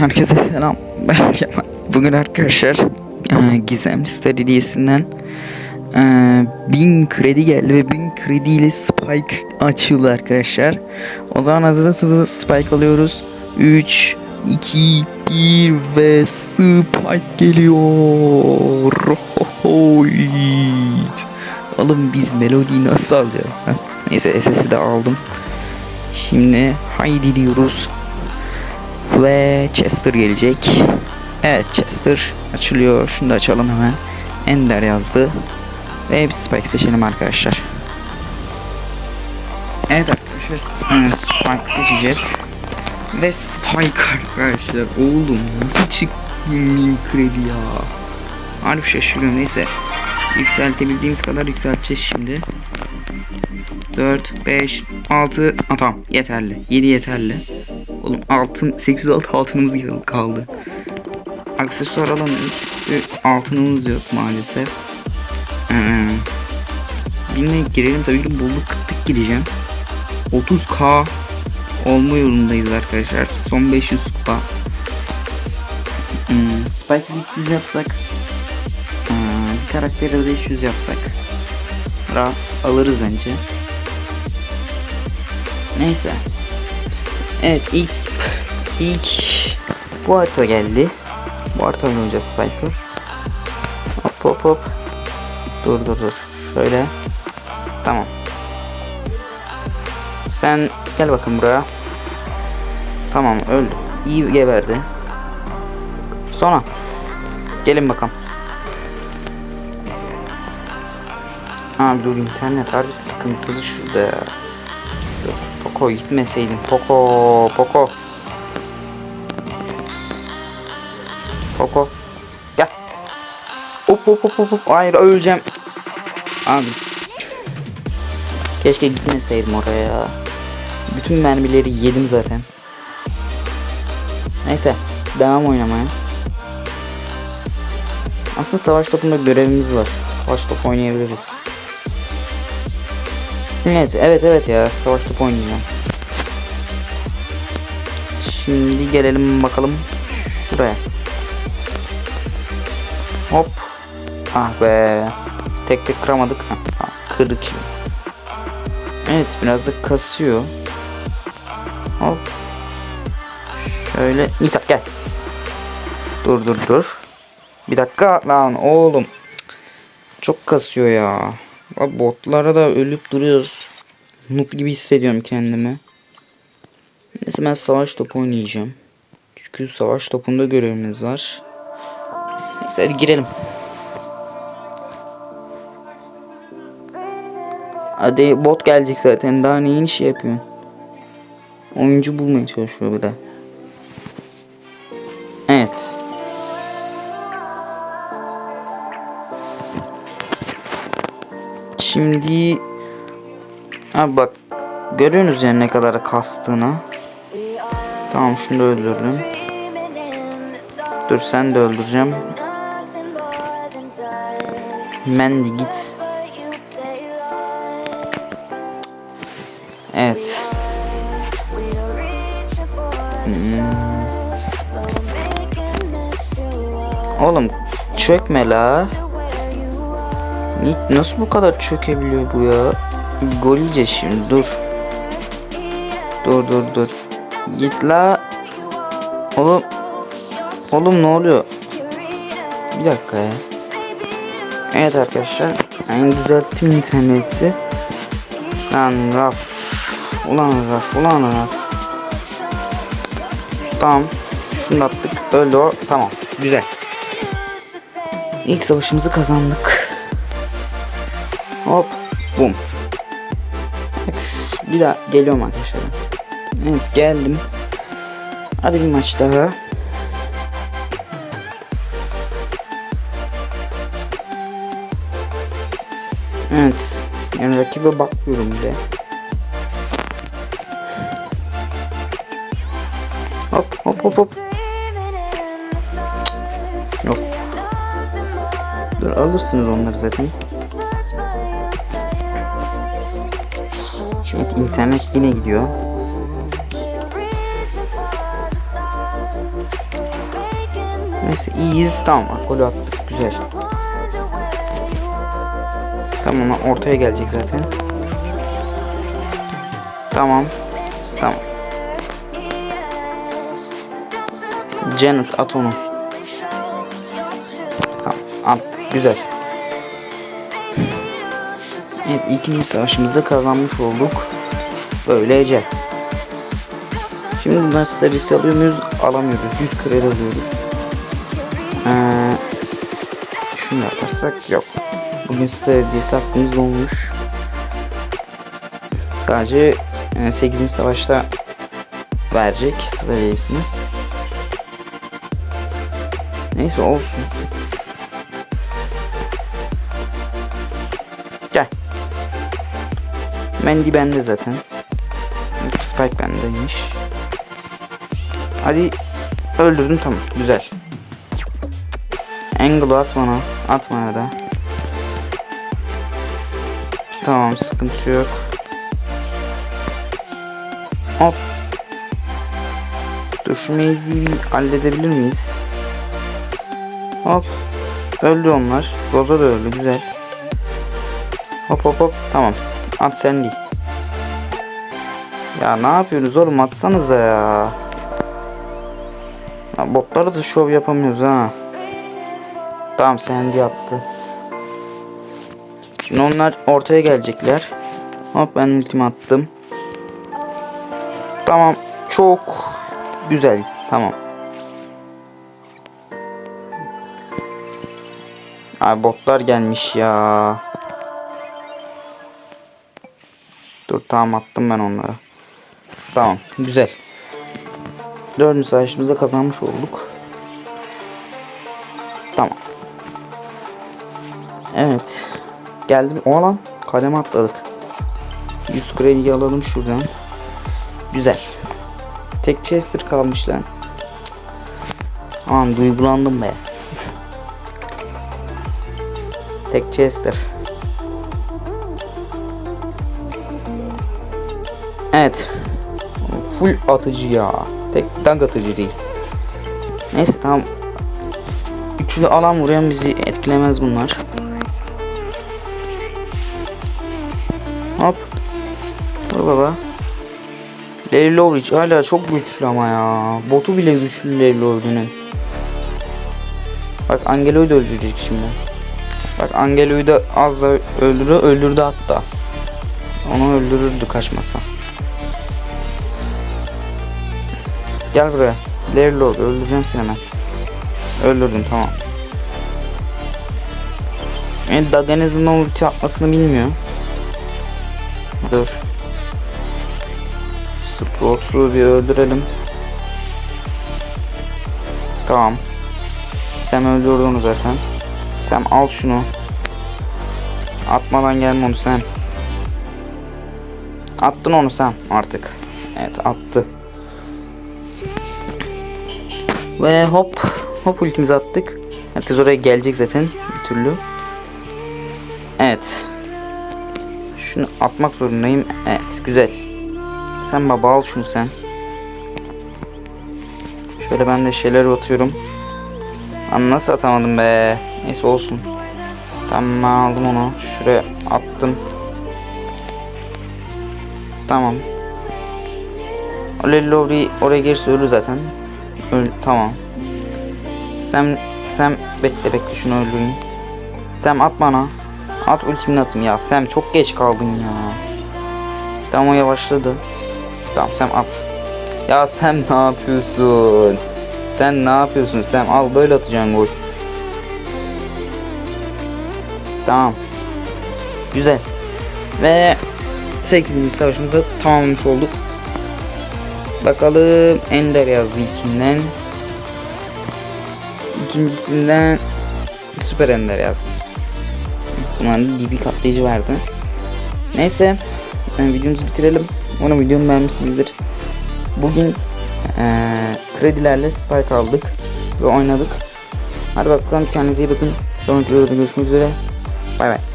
Herkese selam. Ben Kemal. Bugün arkadaşlar e, Gizem Star hediyesinden e, 1000 kredi geldi ve 1000 krediyle Spike açıldı arkadaşlar. O zaman hazırsanız Spike alıyoruz. 3, 2, 1 ve Spike geliyor. Oğlum biz melodiyi nasıl alacağız? Neyse SS'i de aldım. Şimdi haydi diyoruz. Ve Chester gelecek. Evet Chester açılıyor. Şunu da açalım hemen. Ender yazdı. Ve bir Spike seçelim arkadaşlar. Evet arkadaşlar Spike seçeceğiz. Ve Spike arkadaşlar. Oğlum nasıl çıktı min kredi ya. Harbi şaşırıyorum neyse. Yükseltebildiğimiz kadar yükselteceğiz şimdi. 4, 5, 6 ha, tamam yeterli 7 yeterli Oğlum altın 806 altınımız kaldı. Aksesuar alamıyoruz. Altınımız yok maalesef. Ee, Birine girelim. Tabii ki bulduk kıttık gideceğim. 30k olma yolundayız arkadaşlar. Son 500 kupa. Hmm, Spike Victiz yapsak. Ee, Bir karakteri 500 yapsak. Rahat alırız bence. Neyse. Evet ilk ilk bu harita geldi. Bu harita oynayacağız Spike'ı. Hop hop hop. Dur dur dur. Şöyle. Tamam. Sen gel bakın buraya. Tamam öldü. İyi geberdi. Sonra. Gelin bakalım. Abi dur internet harbi sıkıntılı şurada ya. Dur Poco gitmeseydin Poco Poco. Poco. Gel hop hop hop hop Hayır öleceğim. Abi. Keşke gitmeseydim oraya Bütün mermileri yedim zaten. Neyse Devam oynamaya. Aslında savaş topunda görevimiz var. Savaş topu oynayabiliriz Evet, evet, evet ya. Savaş topu oynayacağım. Şimdi gelelim bakalım şuraya. Hop. Ah be. Tek tek kıramadık. Ha, kırdık şimdi. Evet, biraz da kasıyor. Hop. Şöyle. Nita gel. Dur dur dur. Bir dakika lan oğlum. Çok kasıyor ya. Abi botlara da ölüp duruyoruz. Noob gibi hissediyorum kendimi. Neyse ben savaş topu oynayacağım. Çünkü savaş topunda görevimiz var. Neyse hadi girelim. Hadi bot gelecek zaten. Daha neyin işi yapıyorsun? Oyuncu bulmaya çalışıyor bir de. Şimdi Abi bak görüyorsunuz yani ne kadar kastığını. Tamam şunu da öldürdüm. Dur sen de öldüreceğim. Mandy git. Evet. Hmm. Oğlum çökme la. Nasıl bu kadar çökebiliyor bu ya? Gol şimdi dur. Dur dur dur. Git la. Oğlum. Oğlum ne oluyor? Bir dakika ya. Evet arkadaşlar. Ben düzelttim interneti. Lan raf. Ulan raf ulan raf. Tamam. Şunu attık. Öldü o. Tamam. Güzel. İlk savaşımızı kazandık. Hop. Bum. Bir daha geliyorum arkadaşlar. Evet geldim. Hadi bir maç daha. Evet. Yani rakibe bakmıyorum bile. Hop hop hop hop. Yok. Dur alırsınız onları zaten. Şimdi internet yine gidiyor. Neyse iyiyiz. Tamam golü attık. Güzel. Tamam ortaya gelecek zaten. Tamam. Tamam. Janet at onu. Tamam attık. Güzel. Evet ikinci savaşımızda kazanmış olduk. Böylece. Şimdi bundan serisi alıyor muyuz? Alamıyoruz. 100 kredi alıyoruz. Ee, şunu yaparsak yok. Bugün site hediyesi hakkımız dolmuş. Sadece e, 8. savaşta verecek site hediyesini. Neyse olsun. Mendy bende zaten. Spike bendeymiş. Hadi öldürdüm tamam güzel. Angle'ı at bana. Atma ya da. Tamam sıkıntı yok. Hop. Dur şu bir halledebilir miyiz? Hop. Öldü onlar. Roza da öldü güzel. Hop hop hop. Tamam. At sen değil. Ya ne yapıyorsunuz oğlum atsanıza ya. ya botlara da şov yapamıyoruz ha. Tamam Sandy attı. Şimdi onlar ortaya gelecekler. Hop ben ultimi attım. Tamam. Çok güzel. Tamam. Abi botlar gelmiş ya. Dur tamam attım ben onlara. Tamam güzel. Dördüncü savaşımızda kazanmış olduk. Tamam. Evet. Geldim. O lan. Kaleme atladık. 100 kredi alalım şuradan. Güzel. Tek Chester kalmış lan. Aman duygulandım be. Tek Chester. Evet. Full atıcı ya. Tek tank atıcı değil. Neyse tamam. Üçlü alan vuruyan bizi etkilemez bunlar. Hop. Vur baba. Lovridge hala çok güçlü ama ya. Botu bile güçlü Lovridge'nin. Bak Angelo'yu da öldürecek şimdi. Bak Angelo'yu da az da öldürü öldürdü hatta. Onu öldürürdü kaçmasa. Gel buraya. Larry Lord öldüreceğim seni hemen. Öldürdüm tamam. Yani Daganez'in ulti atmasını bilmiyor. Dur. Sprout'u bir öldürelim. Tamam. Sam öldürdü onu zaten. Sam al şunu. Atmadan gelme onu sen. Attın onu sen artık. Evet attı. Ve hop. Hop ultimizi attık. Herkes oraya gelecek zaten bir türlü. Evet. Şunu atmak zorundayım. Evet güzel. Sen baba al şunu sen. Şöyle ben de şeyler atıyorum. Lan nasıl atamadım be. Neyse olsun. Tamam aldım onu. Şuraya attım. Tamam. Oley Lowry oraya gelirse ölür zaten. Öl tamam. Sen sen bekle bekle şunu öldüreyim. Sen at bana. At ultimini atayım ya. Sam çok geç kaldın ya. Tamam o yavaşladı. Tamam Sam at. Ya Sam ne yapıyorsun? Sen ne yapıyorsun Sam? Al böyle atacaksın gol. Tamam. Güzel. Ve 8. savaşımızda tamamlamış olduk. Bakalım Ender yazdı ilkinden. İkincisinden Süper Ender yazdı. Bunların DB katlayıcı vardı. Neyse. Yani videomuzu bitirelim. Umarım videomu beğenmişsinizdir. Bugün ee, kredilerle Spike aldık ve oynadık. Hadi bakalım kendinize iyi bakın. Sonraki videoda görüşmek üzere. Bay bay.